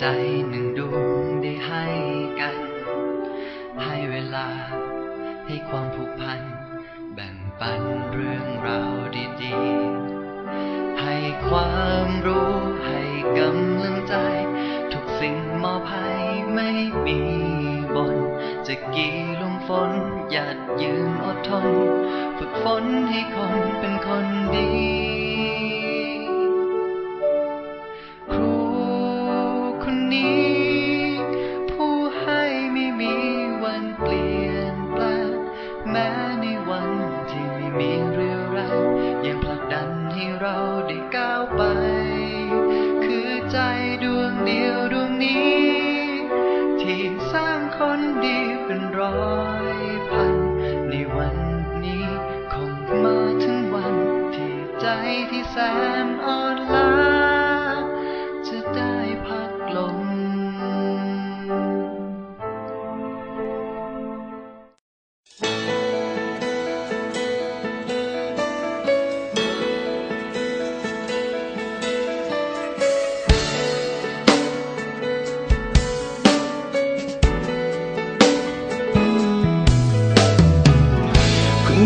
ใจหนึ่งดวงได้ให้กัน ให้เวลาให้ความผูกพัน แบ่งปันเรื่องราวดีๆ ให้ความรู้ให้กำลังใจ ทุกสิ่งมอบให้ไม่มีบน จะกี่ลมฝนหยัดยืนอดทน ฝึกฝนให้คนเป็นคนดี ให้เราได้ก้าวไป คือใจดวงเดียวดวงนี้ ที่สร้างคนดีเป็นร้อยพัน ในวันนี้คงมาถึงวันที่ใจที่แสนอ่อนล้า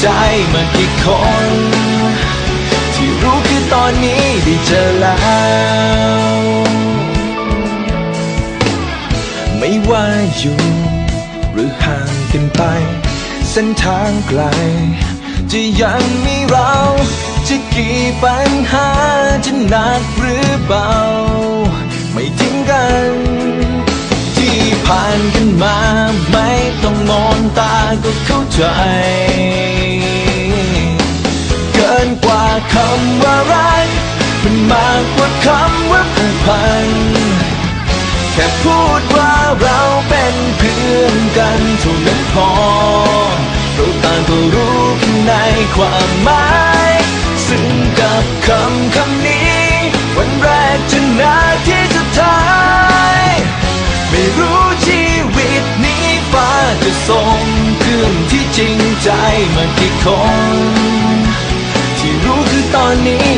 ใจมากี่คน ที่รู้คือตอนนี้ได้เจอแล้ว ไม่ว่าอยู่หรือห่างกันไป เส้นทางไกล จะยังมีเราจะกี่ปัญหาจะหนักหรือเบา ไม่ทิ้งกัน ผ่านกันมา ไม่ต้องมองตาก็เข้าใจ เกินกว่าคำว่ารักมันมากกว่าคำว่าผูกพัน แค่พูดว่าเราเป็นเพื่อนกันเท่านั้นพอเราต่างก็รู้กันในความหมาย ซึ่งกับคำคำนี้วันแรก คนที่รู้คือตอนนี้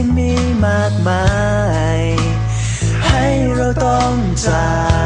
ที่มีมากมาย ให้เราต้องจาก